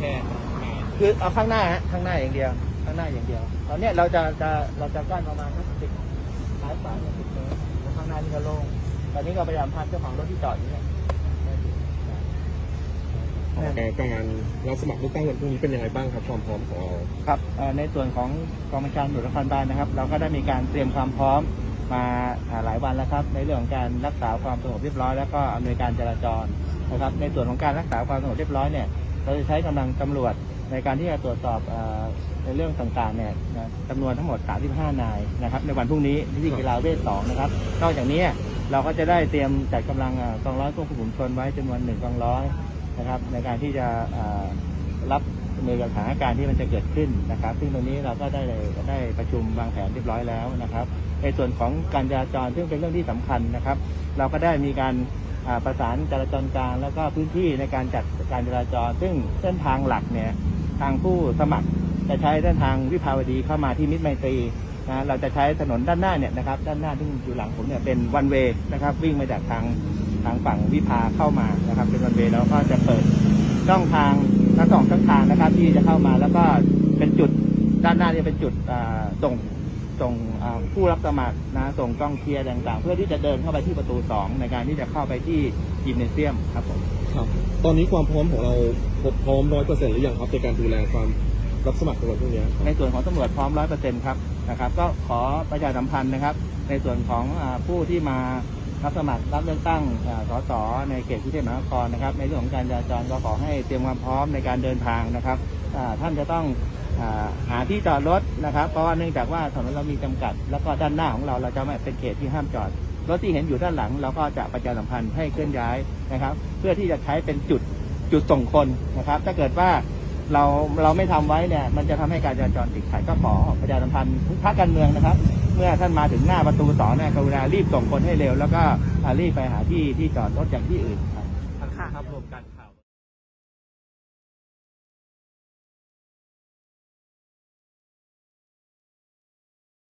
แค่คือเอาข้างหน้าฮะข้างหน้าอย่างเดียว ข้างหน้าอย่างเดียวตอนเนี้ยเราจะจะเราจะกั้นประมาณสักสิบท้ายฝาเดียสิบเมตรแล้วข้างหน้านี่ก็โล่งตอนนี้ก็พยายามพันเจ้าของรถที่จอดอยู่เนี่ยการรับสมัครลือกตั้งวันพรุ่งนี้เป็นยังไงบ้างครับความพร้อมของเราครับในส่วนของกองบัญชาการตำรวจนครบาลนะครับ เราก็ได้มีการเตรียมความพร้อมมาอ่าหลายวันแล้วครับ ในเรื่องของการรักษาความสงบเรียบร้อยแล้วก็อำนวยการจราจรนะครับในส่วนของการรักษาความสงบเรียบร้อยเนี่ย เราจะใช้กำลังตำรวจในการที่จะตรวจสอบอในเรื่องต่างๆเนี่ยนะจำนวนทั้งหมด 35 นายนะครับในวันพรุ่งนี้ที่กีฬาเวท2นะครับ นอกจากนี้เราก็จะได้เตรียมจัดกำลังกองร้อยควบคุมชนไว้จำนวนหนึ่งกองร้อยนะครับ ในการที่จะรับมือกับสถานการณ์ที่มันจะเกิดขึ้นนะครับ ซึ่งตรงนี้เราก็ได้ได้ประชุมวางแผนเรียบร้อยแล้วนะครับ ในส่วนของการจราจรซึ่งเป็นเรื่องที่สำคัญนะครับ เราก็ได้มีการ ประสานจราจรกลางแล้วก็พื้นที่ในการจัดการจราจร ซึ่งเส้นทางหลักเนี่ยทางผู้สมัครจะใช้เส้นทางวิภาวดีเข้ามาที่มิตรไมตรีนะเราจะใช้ถนนด้านหน้าเนี่ยนะครับด้านหน้าที่อยู่หลังผมเนี่ยเป็นวันเวนะครับ วิ่งมาจากทางทางฝั่งวิภาเข้ามานะครับ เป็นวันเวแล้วก็จะเปิดช่องทางทั้งสองช่องทางนะครับที่จะเข้ามาแล้วก็เป็นจุดด้านหน้านี่เป็นจุดส่ง ส่งอ่าผู้รับสมัครนะส่งกล้องเคลียร์ต่างๆ เพื่อที่จะเดินเข้าไปที่ประตู 2 ในการที่จะเข้าไปที่ยิมเนเซียมครับผมครับ ตอนนี้ความพร้อมของเราพร้อมร้อยเปอร์เซ็นต์หรือยังครับในการดูแลความรับสมัครในวันพรุ่งนี้ครับในส่วนของตำรวจพร้อมร้อยเปอร์เซ็นต์ครับนะครับก็ขอประชาสัมพันธ์นะครับ ในส่วนของอาผู้ที่มารับสมัครรับเลือกตั้งอ่าสสในเขตกรุงเทพมหานครนะครับ ในเรื่องของการจราจรก็ขอให้เตรียมความพร้อมในการเดินทางนะครับอ่าท่านจะต้องอา หาที่จอดรถนะครับ เพราะว่าเนื่องจากว่าถนนเรามีจำกัด แล้วก็ด้านหน้าของเราเราจะไม่เป็นเขตที่ห้ามจอดรถที่เห็นอยู่ด้านหลังเราก็จะประชาสัมพันธ์ให้เคลื่อนย้ายนะครับ เพื่อที่จะใช้เป็นจุดจุดส่งคนนะครับ ถ้าเกิดว่าเราเราไม่ทำไว้เนี่ยมันจะทำให้การจราจรติดขัดก็ขอประชาสัมพันธ์ทุกภาคการเมืองนะครับ เมื่อท่านมาถึงหน้าประตูสองเนี่ยกรุณารีบส่งคนให้เร็ว แล้วก็อ่ารีบไปหาที่ที่จอดรถอย่างที่อื่นครับทางภาพรวมการ